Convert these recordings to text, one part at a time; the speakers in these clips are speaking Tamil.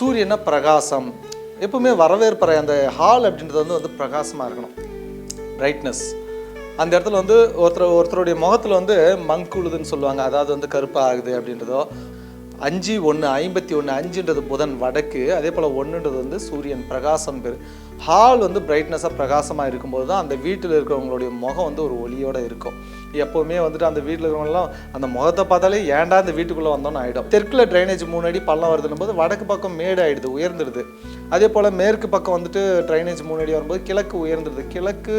சூரியனா பிரகாசம். எப்பவுமே வரவேற்பறை அந்த ஹால் அப்படின்றது வந்து வந்து பிரகாசமாக இருக்கணும். பிரைட்னஸ் அந்த இடத்துல வந்து ஒருத்தர் ஒருத்தருடைய முகத்தில் வந்து மங்குழுதுன்னு சொல்லுவாங்க. அதாவது வந்து கருப்பாக ஆகுது அப்படின்றதோ அஞ்சு ஒன்று ஐம்பத்தி ஒன்று அஞ்சுன்றது புதன் வடக்கு அதே போல் ஒன்றுன்றது வந்து சூரியன் பிரகாசம் பெரு ஹால் வந்து பிரைட்னஸாக பிரகாசமாக இருக்கும்போது தான் அந்த வீட்டில் இருக்கிறவங்களுடைய முகம் வந்து ஒரு ஒளியோடு இருக்கும். எப்போவுமே வந்துட்டு அந்த வீட்டில் இருக்கிறவங்களாம் அந்த முகத்தை பார்த்தாலே ஏன்டா அந்த வீட்டுக்குள்ளே வந்தோன்னு ஆகிடும் தெற்கில் ட்ரைனேஜ் மூணு அடி பள்ளம் வருதுன்னும் போது வடக்கு பக்கம் மேடு ஆகிடுது உயர்ந்துடுது. அதே போல் மேற்கு பக்கம் வந்துட்டு ட்ரைனேஜ் மூணு அடி வரும்போது கிழக்கு உயர்ந்துடுது. கிழக்கு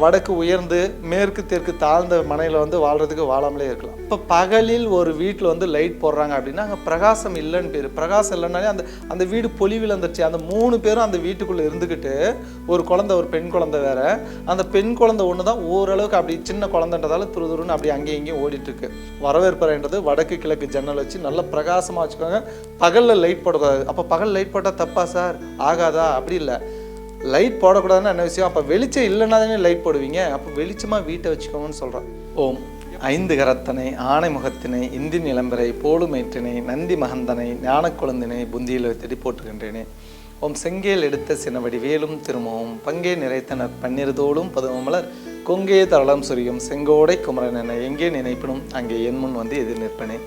வடக்கு உயர்ந்து மேற்கு தெற்கு தாழ்ந்த மனையில் வந்து வாழ்கிறதுக்கு வாழாமலே இருக்கலாம். இப்போ பகலில் ஒரு வீட்டில் வந்து லைட் போடுறாங்க அப்படின்னா அங்கே பிரகாசம் இல்லைன்னு பேர். பிரகாசம் இல்லைனாலே அந்த அந்த வீடு பொலிவில் வந்துருச்சு அந்த மூணு பேரும் அந்த வீட்டுக்குள்ளே இருந்துக்கிட்டு ஒரு குழந்தை ஒரு பெண் குழந்தை வேற. அந்த பெண் குழந்தை ஒன்று தான் ஓரளவுக்கு அப்படி சின்ன குழந்தைன்றதால துரு துருன்னு அப்படி அங்கேயும் இங்கேயும் ஓடிட்டுருக்கு. வரவேற்பறைன்றது வடக்கு கிழக்கு ஜன்னல் வச்சு நல்ல பிரகாசமாக வச்சுக்கோங்க. பகலில் லைட் போடக்கூடாது. அப்போ பகல் லைட் போட்டால் தப்பா சார் ஆகாதா? அப்படி இல்லை. லைட் போடக்கூடாதுன்னு என்ன விஷயம்? அப்போ வெளிச்சம் இல்லைன்னா தானே லைட் போடுவீங்க? அப்போ வெளிச்சமாக வீட்டை வச்சுக்கோங்கன்னு சொல்கிறேன் ஓம். ஐந்து கரத்தனை ஆணை முகத்தினை இந்தி நிலம்பரை போலுமேற்றினை நந்தி மகந்தனை ஞானக் குழந்தினை புந்தியில் வைத்தடி போற்றுகின்றேனே. ஓம் செங்கேல் எடுத்த சினவடி வேலும் திரும்பவும் பங்கே நிறைத்தனர் பன்னிருதோடும் பதுமமலர் கொங்கே தரளம் சுரியும் செங்கோடை குமரன் என எங்கே நினைப்பினும் அங்கே என் முன் வந்து எதிர் நிற்பனே.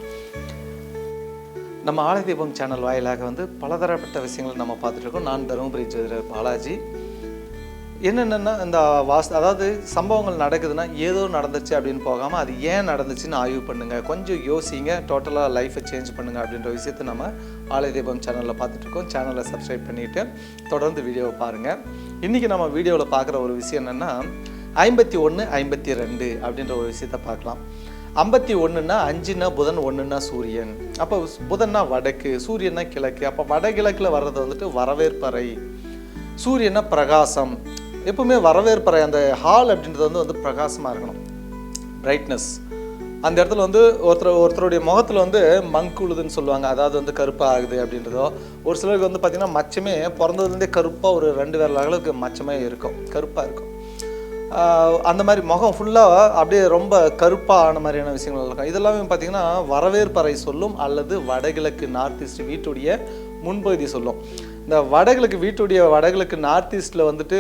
நம்ம ஆலய தீபம் சேனல் வாயிலாக வந்து பலதரப்பட்ட விஷயங்கள் நம்ம பார்த்துட்ருக்கோம். நான் தருமபுரி ஜோதிடர் பாலாஜி. என்னென்னா இந்த வாஸ் அதாவது சம்பவங்கள் நடக்குதுன்னா ஏதோ நடந்துச்சு அப்படின்னு போகாமல் அது ஏன் நடந்துச்சுன்னு ஆய்வு பண்ணுங்கள் கொஞ்சம் யோசிங்க. டோட்டலாக லைஃப்பை சேஞ்ச் பண்ணுங்க அப்படின்ற விஷயத்தை நம்ம ஆலய தீபம் சேனலில் பார்த்துட்ருக்கோம். சேனலை சப்ஸ்கிரைப் பண்ணிவிட்டு தொடர்ந்து வீடியோவை பாருங்கள் இன்றைக்கி நம்ம வீடியோவில் பார்க்குற ஒரு விஷயம் என்னென்னா ஐம்பத்தி ஒன்று ஐம்பத்தி ரெண்டு அப்படின்ற ஒரு விஷயத்தை பார்க்கலாம். ஐம்பத்தி ஒன்றுனா அஞ்சுனா புதன் ஒன்றுனா சூரியன். அப்போ புதன்னா வடக்கு சூரியன்னா கிழக்கு. அப்போ வடகிழக்கில் வர்றது வந்துட்டு வரவேற்பறை. சூரியனா பிரகாசம். எப்பவுமே வரவேற்பறை அந்த ஹால் அப்படின்றது வந்து வந்து பிரகாசமாக இருக்கணும். பிரைட்னஸ் அந்த இடத்துல வந்து ஒருத்தர் ஒருத்தருடைய முகத்தில் வந்து மங்குழுதுன்னு சொல்லுவாங்க. அதாவது வந்து கருப்பாக ஆகுது அப்படின்றதோ ஒரு சிலருக்கு வந்து பார்த்திங்கன்னா மச்சமே பிறந்ததுலேருந்தே கருப்பாக ஒரு ரெண்டு வேற அளவுக்கு மச்சமே இருக்கும். கருப்பாக இருக்கும். அந்த மாதிரி முகம் ஃபுல்லாக அப்படியே ரொம்ப கருப்பாக ஆன மாதிரியான விஷயங்கள் இருக்கும். இதெல்லாமே பார்த்திங்கன்னா வரவேற்பறை சொல்லும் அல்லது வடகிழக்கு நார்த் ஈஸ்ட் வீட்டுடைய முன்பகுதி சொல்லும். இந்த வடகிழக்கு வீட்டுடைய வடகிழக்கு நார்த் ஈஸ்ட்டில் வந்துட்டு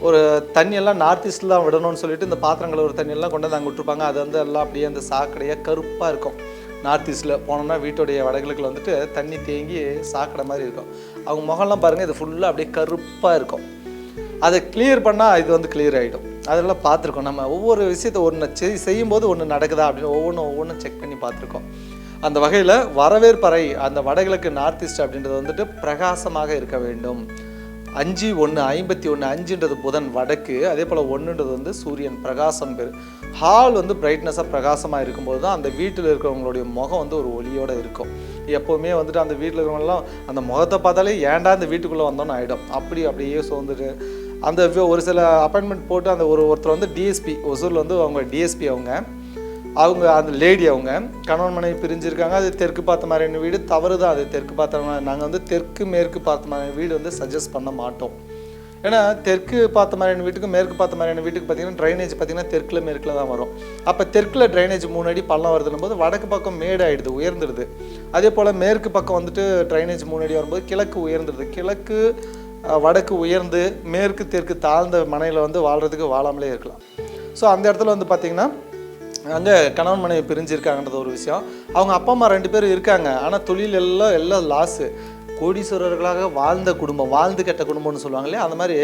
ஒரு தண்ணியெல்லாம் நார்த் ஈஸ்ட்டில் தான் விடணும்னு சொல்லிட்டு இந்த பாத்திரங்கள் ஒரு தண்ணியெல்லாம் கொண்டு வந்து அங்கே விட்டுருப்பாங்க. அது வந்து எல்லாம் அப்படியே அந்த சாக்கடையாக கருப்பாக இருக்கும். நார்த் ஈஸ்ட்டில் போனோம்னா வீட்டுடைய வடகிழக்கில் வந்துட்டு தண்ணி தேங்கி சாக்கடை மாதிரி இருக்கும். அவங்க முகம்லாம் பாருங்கள் இது ஃபுல்லாக அப்படியே கருப்பாக இருக்கும். அதை கிளியர் பண்ணால் இது வந்து கிளியர் ஆகிடும் அதெல்லாம் பார்த்துருக்கோம். நம்ம ஒவ்வொரு விஷயத்தை ஒன்று செய் செய்யும்போது ஒன்று நடக்குதா அப்படின்னு ஒவ்வொன்றும் ஒவ்வொன்றும் செக் பண்ணி பார்த்துருக்கோம். அந்த வகையில் வரவேற்பறை அந்த வடகிழக்கு நார்த் ஈஸ்ட் அப்படின்றது வந்துட்டு பிரகாசமாக இருக்க வேண்டும். அஞ்சு ஒன்று ஐம்பத்தி ஒன்று அஞ்சுன்றது புதன் வடக்கு அதே போல் ஒன்றுன்றது வந்து சூரியன் பிரகாசம் பெரு ஹால் வந்து பிரைட்னஸாக பிரகாசமாக இருக்கும்போது தான் அந்த வீட்டில் இருக்கிறவங்களுடைய முகம் வந்து ஒரு ஒளியோடு இருக்கும். எப்போவுமே வந்துட்டு அந்த வீட்டில் இருக்கிறவங்கலாம் அந்த முகத்தை பார்த்தாலே ஏன்டா இந்த வீட்டுக்குள்ளே வந்தோன்னு ஆகிடும் அப்படி அப்படியே சோர்ந்துட்டு அந்த ஒரு சில அப்பாயின்மெண்ட் போட்டு அந்த ஒரு ஒருத்தர் வந்து டிஎஸ்பி ஒசூரில் வந்து அவங்க டிஎஸ்பி அவங்க. அவங்க அந்த லேடி அவங்க. கணவன் மனைவி பிரிஞ்சிருக்காங்க. அது தெற்கு பார்த்த மாதிரியான வீடு. தவறு தான். அது தெற்கு பார்த்த மாதிரி நாங்கள் வந்து தெற்கு மேற்கு பார்த்த மாதிரியான வீடு வந்து சஜஸ்ட் பண்ண மாட்டோம். ஏன்னா தெற்கு பார்த்த மாதிரியான வீட்டுக்கு மேற்கு பார்த்த மாதிரியான வீட்டுக்கு பார்த்தீங்கன்னா ட்ரைனேஜ் பார்த்தீங்கன்னா தெற்கில் மேற்கில் தான் வரும். அப்போ தெற்கில் ட்ரைனேஜ் மூணு அடி பள்ளம் வருதுன்னும் போது வடக்கு பக்கம் மேடு ஆகிடுது உயர்ந்துடுது. அதே போல் மேற்கு பக்கம் வந்துட்டு ட்ரைனேஜ் மூணு அடி வரும்போது கிழக்கு உயர்ந்துடுது. கிழக்கு வடக்கு உயர்ந்து மேற்கு தெற்கு தாழ்ந்த மனையில் வந்து வாழ்கிறதுக்கு வாழாமலே இருக்கலாம். ஸோ அந்த இடத்துல வந்து பார்த்திங்கன்னா அங்கே கணவன் மனைவி பிரிஞ்சிருக்காங்கன்றது ஒரு விஷயம். அவங்க அப்பா அம்மா ரெண்டு பேரும் இருக்காங்க. ஆனால் தொழில் எல்லாம் எல்லாம் லாஸு கோடீஸ்வரர்களாக வாழ்ந்த குடும்பம் வாழ்ந்து கெட்ட குடும்பம்னு சொல்லுவாங்களே அந்த மாதிரி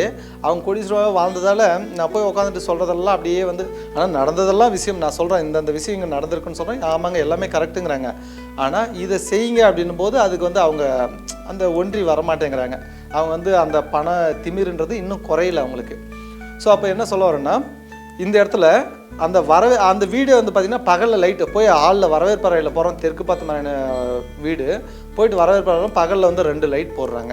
அவங்க கோடீஸ்வரராக வாழ்ந்ததால் நான் போய் உட்காந்துட்டு சொல்கிறதெல்லாம் அப்படியே வந்து ஆனால் நடந்ததெல்லாம் விஷயம். நான் சொல்கிறேன் இந்தந்த விஷயம் இங்கே நடந்திருக்குன்னு சொல்கிறேன் ஆமாங்க எல்லாமே கரெக்டுங்கிறாங்க ஆனால் இதை செய்யுங்க அப்படின்னும் போது அதுக்கு வந்து அவங்க அந்த ஒன்றி வரமாட்டேங்கிறாங்க. அவங்க வந்து அந்த பண திமிருன்றது இன்னும் குறையல அவங்களுக்கு. ஸோ அப்போ என்ன சொல்ல வரேன்னா இந்த இடத்துல அந்த வரவே அந்த வீடு வந்து பார்த்திங்கன்னா பகலில் லைட்டு போய் ஆளில் வரவேற்பறையில் போகிறோம் தெற்கு பார்த்த மாதிரியான வீடு. போயிட்டு வரவேற்பறையில் பகலில் வந்து ரெண்டு லைட் போடுறாங்க.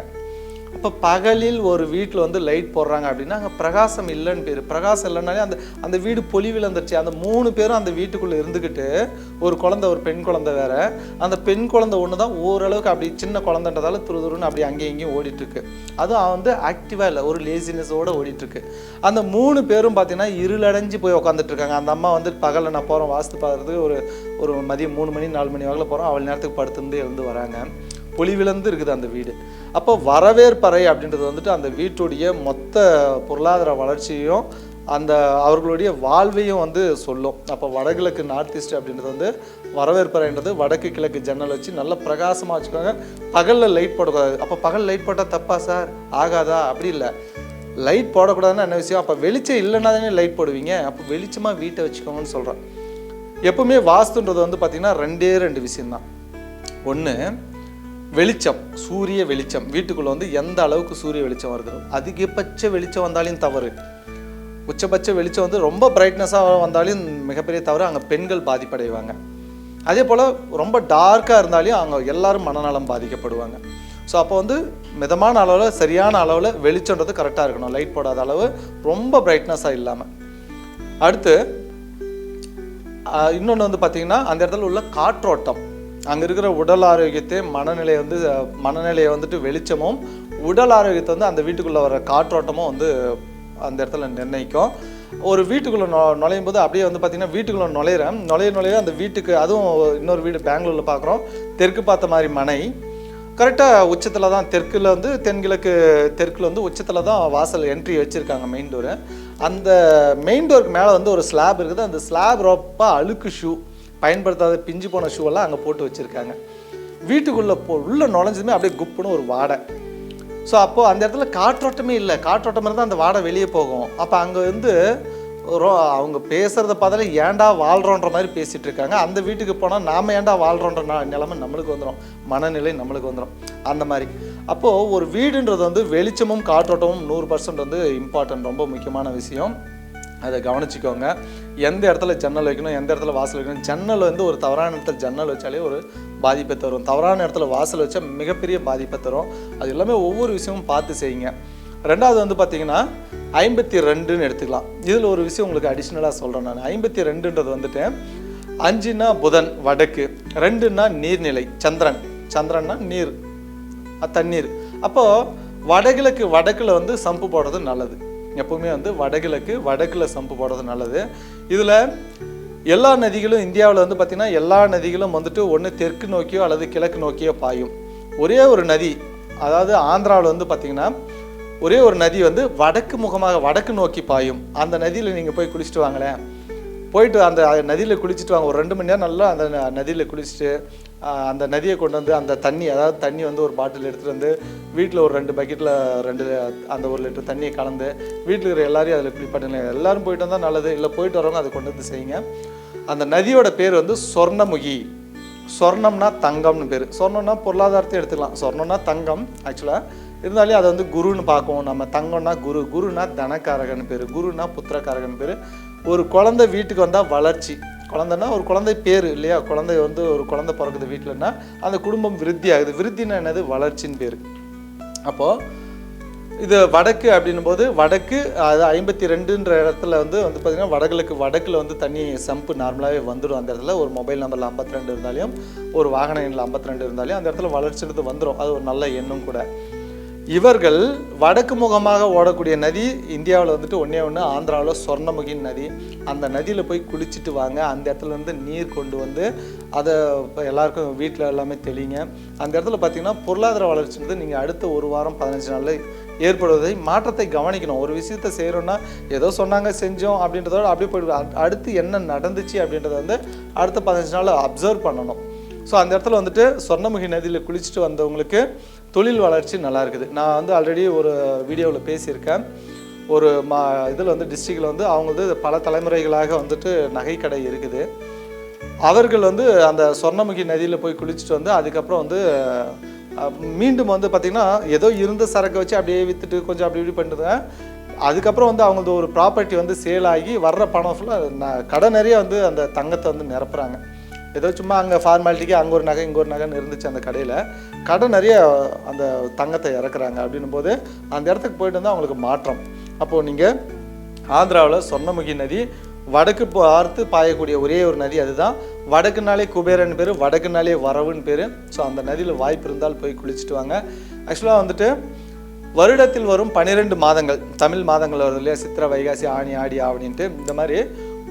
இப்போ பகலில் ஒரு வீட்டில் வந்து லைட் போடுறாங்க அப்படின்னா அங்கே பிரகாசம் இல்லைன்னு பேர். பிரகாசம் இல்லைனாலே அந்த அந்த வீடு பொலிவில் வந்துருச்சு அந்த மூணு பேரும் அந்த வீட்டுக்குள்ளே இருந்துக்கிட்டு ஒரு குழந்தை ஒரு பெண் குழந்தை வேற. அந்த பெண் குழந்தை ஒன்று தான் ஓரளவுக்கு அப்படி சின்ன குழந்தைன்றதால துரு துருன்னு அப்படி அங்கேயும் இங்கேயும் ஓடிட்டுருக்கு. அதுவும் அவன் வந்து ஆக்டிவாக இல்லை ஒரு லேசினஸோடு ஓடிட்டுருக்கு. அந்த மூணு பேரும் பார்த்தீங்கன்னா இருளடைஞ்சு போய் உட்காந்துட்டு இருக்காங்க அந்த அம்மா வந்து பகலில் நான் போகிறோம் வாஸ்து பார்க்குறதுக்கு ஒரு ஒரு மதியம் மூணு மணி நாலு மணி வாக்கில் போகிறோம் அவள் நேரத்துக்கு படுத்துருந்து எழுந்து வராங்க. பொலிவிழந்து இருக்குது அந்த வீடு. அப்போ வரவேற்பறை அப்படின்றது வந்துட்டு அந்த வீட்டுடைய மொத்த பொருளாதார வளர்ச்சியையும் அந்த அவர்களுடைய வாழ்வையும் வந்து சொல்லும். அப்போ வடகிழக்கு நார்த் ஈஸ்ட் அப்படின்றது வந்து வரவேற்பறைன்றது வடக்கு கிழக்கு ஜன்னல் வச்சு நல்ல பிரகாசமாக வச்சுக்கோங்க. பகலில் லைட் போடக்கூடாது. அப்போ பகல் லைட் போட்டால் தப்பா சார் ஆகாதா? அப்படி இல்லை. லைட் போடக்கூடாதுன்னா என்ன விஷயம்? அப்போ வெளிச்சம் இல்லைன்னா தானே லைட் போடுவீங்க. அப்போ வெளிச்சமாக வீட்டை வச்சுக்கோங்கன்னு சொல்கிறேன் எப்பவுமே வாஸ்துன்றது வந்து பார்த்திங்கன்னா ரெண்டே ரெண்டு விஷயந்தான் ஒன்று வெளிச்சம் சூரிய வெளிச்சம். வீட்டுக்குள்ளே வந்து எந்த அளவுக்கு சூரிய வெளிச்சம் வருது அதிகபட்ச வெளிச்சம் வந்தாலும் தவறு. உச்சபட்ச வெளிச்சம் வந்து ரொம்ப பிரைட்னஸாக வந்தாலும் மிகப்பெரிய தவறு. அங்கே பெண்கள் பாதிப்படைவாங்க. அதே போல் ரொம்ப டார்க்காக இருந்தாலும் அவங்க எல்லாரும் மனநலம் பாதிக்கப்படுவாங்க. ஸோ அப்போ வந்து மிதமான அளவில் சரியான அளவில் வெளிச்சம்ன்றது கரெக்டாக இருக்கணும். லைட் போடாத அளவு ரொம்ப பிரைட்னஸாக இல்லாமல் அடுத்து இன்னொன்று வந்து பார்த்திங்கன்னா அந்த இடத்துல உள்ள காற்றோட்டம். அங்கே இருக்கிற உடல் ஆரோக்கியத்தை மனநிலை வந்து மனநிலையை வந்துட்டு வெளிச்சமும் உடல் ஆரோக்கியத்தை வந்து அந்த வீட்டுக்குள்ளே வர காற்றோட்டமும் வந்து அந்த இடத்துல நிர்ணயிக்கும். ஒரு வீட்டுக்குள்ளே நொ நுழையும் போது அப்படியே வந்து பார்த்திங்கன்னா வீட்டுக்குள்ளே நுழையிறேன். நுழைய நுழைய அந்த வீட்டுக்கு அதுவும் இன்னொரு வீடு பெங்களூரில் பார்க்குறோம் தெற்கு பார்த்த மாதிரி மனை. கரெக்டாக உச்சத்தில் தான் தெற்கில் வந்து தென்கிழக்கு தெற்கில் வந்து உச்சத்தில் தான் வாசல் என்ட்ரி வச்சுருக்காங்க மெயின் டோரு அந்த மெயின் டோருக்கு மேலே வந்து ஒரு ஸ்லாப் இருக்குது. அந்த ஸ்லாப் ரொம்ப அழுக்கு ஷூ பயன்படுத்தாத பிஞ்சு போன ஷூவெல்லாம் அங்கே போட்டு வச்சுருக்காங்க. வீட்டுக்குள்ளே போ உள்ளே நுழைஞ்சதுமே அப்படியே குப்புன்னு ஒரு வாடை. ஸோ அப்போது அந்த இடத்துல காற்றோட்டமே இல்லை. காற்றோட்டம் இருந்தால் அந்த வாடை வெளியே போகும். அப்போ அங்கே வந்து ரோ அவங்க பேசுகிறத பார்த்தாலே ஏன்டா வாழ்கிறோன்ற மாதிரி பேசிகிட்டு இருக்காங்க. அந்த வீட்டுக்கு போனால் நாம் ஏன்டா வாழ்கிறோன்ற ந- நிலைமை நம்மளுக்கு வந்துடும் மனநிலை நம்மளுக்கு வந்துடும் அந்த மாதிரி. அப்போது ஒரு வீடுன்றது வந்து வெளிச்சமும் காற்றோட்டமும் நூறு பர்சன்ட் வந்து இம்பார்ட்டன்ட் ரொம்ப முக்கியமான விஷயம். அதை கவனிச்சிக்கோங்க. எந்த இடத்துல ஜன்னல் வைக்கணும் எந்த இடத்துல வாசல் வைக்கணும் ஜன்னல் வந்து ஒரு தவறான இடத்துல ஜன்னல் வச்சாலே ஒரு பாதிப்பை தரும். தவறான இடத்துல வாசல் வச்சா மிகப்பெரிய பாதிப்பை தரும். அது எல்லாமே ஒவ்வொரு விஷயமும் பார்த்து செய்யுங்க. ரெண்டாவது வந்து பார்த்தீங்கன்னா ஐம்பத்தி ரெண்டுன்னு எடுத்துக்கலாம். இதில் ஒரு விஷயம் உங்களுக்கு அடிஷ்னலாக சொல்கிறேன் நான். ஐம்பத்தி ரெண்டுன்றது வந்துட்டு அஞ்சுன்னா புதன் வடக்கு. ரெண்டுன்னா நீர்நிலை சந்திரன். சந்திரன்னா நீர் தண்ணீர். அப்போது வடகிழக்கு வடக்கில் வந்து சம்பு போடுறது நல்லது. எப்பவுமே வந்து வடகிழக்கு வடக்கில் சம்பு போடுறது நல்லது. இதில் எல்லா நதிகளும் இந்தியாவில் வந்து பார்த்திங்கன்னா எல்லா நதிகளும் வந்துட்டு ஒன்று தெற்கு நோக்கியோ அல்லது கிழக்கு நோக்கியோ பாயும். ஒரே ஒரு நதி அதாவது ஆந்திராவில் வந்து பார்த்திங்கன்னா ஒரே ஒரு நதி வந்து வடக்கு முகமாக வடக்கு நோக்கி பாயும். அந்த நதியில் நீங்கள் போய் குளிச்சுட்டு வாங்களேன். போயிட்டு அந்த நதியில் குளிச்சுட்டு வாங்க ஒரு ரெண்டு மணி நேரம் நல்லா அந்த நதியில் குளிச்சுட்டு அந்த நதியை கொண்டு வந்து அந்த தண்ணி அதாவது தண்ணி வந்து ஒரு பாட்டில் எடுத்துகிட்டு வந்து வீட்டில் ஒரு ரெண்டு பக்கெட்டில் ரெண்டு அந்த ஒரு லிட்டர் தண்ணியை கலந்து வீட்டில் இருக்கிற எல்லாரையும் அதில் குளிப்பாட்டுங்க எல்லாரும் போயிட்டு வந்தால் நல்லது. இல்லை போயிட்டு வரவங்க அதை கொண்டு வந்து செய்யுங்க. அந்த நதியோட பேர் வந்து சொர்ணமுகி. சொர்ணம்னா தங்கம்னு பேர். சொர்ணம்னா பொருளாதாரத்தை எடுத்துக்கலாம். சொர்ணம்னா தங்கம் ஆக்சுவலாக இருந்தாலே அதை வந்து குருன்னு பார்க்கும் நம்ம தங்கம்னா குரு. குருனா தனக்காரகன் பேர். குருனா புத்திரக்காரகன் பேர். ஒரு குழந்தை வீட்டுக்கு வந்தால் வளர்ச்சி. குழந்தைன்னா ஒரு குழந்தை பேர் இல்லையா? குழந்தை வந்து ஒரு குழந்தை பிறக்குது வீட்டிலன்னா அந்த குடும்பம் விருத்தி ஆகுது விருத்தினா என்னது? வளர்ச்சின்னு பேர். அப்போது இது வடக்கு அப்படின்னும் போது வடக்கு அது ஐம்பத்தி ரெண்டுன்ற இடத்துல வந்து வந்து பார்த்திங்கன்னா வடகிழக்கு வடக்கில் வந்து தண்ணி சம்பு நார்மலாகவே வந்துடும் அந்த இடத்துல. ஒரு மொபைல் நம்பரில் ஐம்பத்தி ரெண்டு இருந்தாலையும் ஒரு வாகன எண்ணில் ஐம்பத்தி ரெண்டு இருந்தாலையும் அந்த இடத்துல வளர்ச்சின்றது வந்துடும் அது ஒரு நல்ல எண்ணும் கூட. இவர்கள் வடக்கு முகமாக ஓடக்கூடிய நதி இந்தியாவில் வந்துட்டு ஒன்றே ஒன்று ஆந்திராவில் சொர்ணமுகின் நதி. அந்த நதியில் போய் குளிச்சுட்டு வாங்க. அந்த இடத்துல இருந்து நீர் கொண்டு வந்து அதை இப்போ எல்லாருக்கும் வீட்டில் எல்லாமே தெளிங்க. அந்த இடத்துல பார்த்தீங்கன்னா பொருளாதார வளர்ச்சின்றது நீங்கள் அடுத்த ஒரு வாரம் பதினஞ்சு நாளில் ஏற்படுவதை மாற்றத்தை கவனிக்கணும். ஒரு விஷயத்த செய்கிறோன்னா ஏதோ சொன்னாங்க செஞ்சோம் அப்படின்றதோட அப்படியே போயிடுவோம் அடுத்து என்ன நடந்துச்சு அப்படின்றத வந்து அடுத்த பதினஞ்சு நாள் அப்சர்வ் பண்ணணும். ஸோ அந்த இடத்துல வந்துட்டு சொர்ணமுகி நதியில் குளிச்சுட்டு வந்தவங்களுக்கு தொழில் வளர்ச்சி நல்லா இருக்குது. நான் வந்து ஆல்ரெடி ஒரு வீடியோவில் பேசியிருக்கேன். ஒரு மா இதில் வந்து டிஸ்ட்ரிக்டில் வந்து அவங்க வந்து பல தலைமுறைகளாக வந்துட்டு நகைக்கடை இருக்குது. அவர்கள் வந்து அந்த சொர்ணமுகி நதியில் போய் குளிச்சுட்டு வந்து அதுக்கப்புறம் வந்து மீண்டும் வந்து பார்த்திங்கன்னா ஏதோ இருந்த சரக்கை வச்சு அப்படியே விற்றுட்டு கொஞ்சம் அப்படி இப்படி பண்ணிட்டு அதுக்கப்புறம் வந்து அவங்களது ஒரு ப்ராப்பர்ட்டி வந்து சேல் ஆகி வர்ற பணம் ஃபுல்லாக கடை நிறைய வந்து அந்த தங்கத்தை வந்து நிரப்புறாங்க. ஏதோ சும்மா அங்கே ஃபார்மாலிட்டிக்கு அங்கே ஒரு நகை இங்கே ஒரு நகைன்னு இருந்துச்சு அந்த கடையில். கடை நிறைய அந்த தங்கத்தை இறக்குறாங்க அப்படின்னும் போது அந்த இடத்துக்கு போயிட்டு வந்து அவங்களுக்கு மாற்றம். அப்போது நீங்கள் ஆந்திராவில் சொன்னமுகி நதி வடக்கு பார்த்து பாயக்கூடிய ஒரே ஒரு நதி அதுதான். வடக்குனாலே குபேரன் பேர் வடக்குனாலே வரவுன்னு பேர். ஸோ அந்த நதியில் வாய்ப்பு இருந்தால் போய் குளிச்சுட்டு வாங்க. ஆக்சுவலாக வந்துட்டு வருடத்தில் வரும் பன்னிரெண்டு மாதங்கள். தமிழ் மாதங்கள் வருது இல்லையா? சித்திரை வைகாசி ஆணி ஆடி ஆவணின்ட்டு. இந்த மாதிரி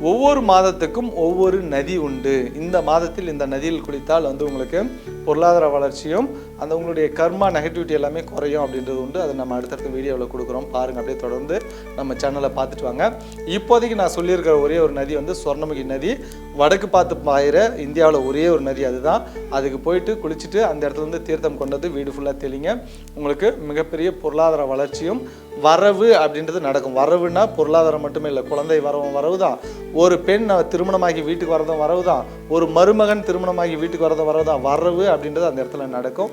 ஒவ்வொரு மாதத்துக்கும் ஒவ்வொரு நதி உண்டு. இந்த மாதத்தில் இந்த நதியில் குளித்தால் வந்து உங்களுக்கு பொருளாதார வளர்ச்சியும் அந்த உங்களுடைய கர்மா நெகட்டிவிட்டி எல்லாமே குறையும் அப்படின்றது உண்டு. அதை நம்ம அடுத்தடுத்த வீடியோவில் கொடுக்குறோம். பாருங்கள் அப்படியே தொடர்ந்து நம்ம சேனலை பார்த்துட்டு வாங்க. இப்போதைக்கு நான் சொல்லியிருக்கிற ஒரே ஒரு நதி வந்து சொர்ணமுகி நதி. வடக்கு பார்த்து பாயிற இந்தியாவில் ஒரே ஒரு நதி அதுதான். அதுக்கு போயிட்டு குளிச்சுட்டு அந்த இடத்துல இருந்து தீர்த்தம் கொண்டது வீடு ஃபுல்லாக தெளிங்க. உங்களுக்கு மிகப்பெரிய பொருளாதார வளர்ச்சியும் வரவு அப்படின்றது நடக்கும். வரவுனா பொருளாதாரம் மட்டுமே இல்லை குழந்தை வரவும் வரவு தான் ஒரு பெண் திருமணமாகி வீட்டுக்கு வரதும் வரவு தான் ஒரு மருமகன் திருமணமாகி வீட்டுக்கு வரதும் வரவு தான் வரவு அப்படின்றது அந்த இடத்துல நடக்கும்.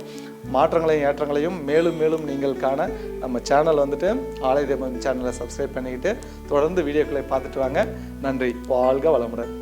மாற்றங்களையும் ஏற்றங்களையும் மேலும் மேலும் நீங்கள் காண நம்ம சேனல் வந்துட்டு ஆலய தேவன் சேனலை சப்ஸ்கிரைப் பண்ணிக்கிட்டு தொடர்ந்து வீடியோக்களை பார்த்துட்டு வாங்க. நன்றி. வாழ்க வளமுடன்.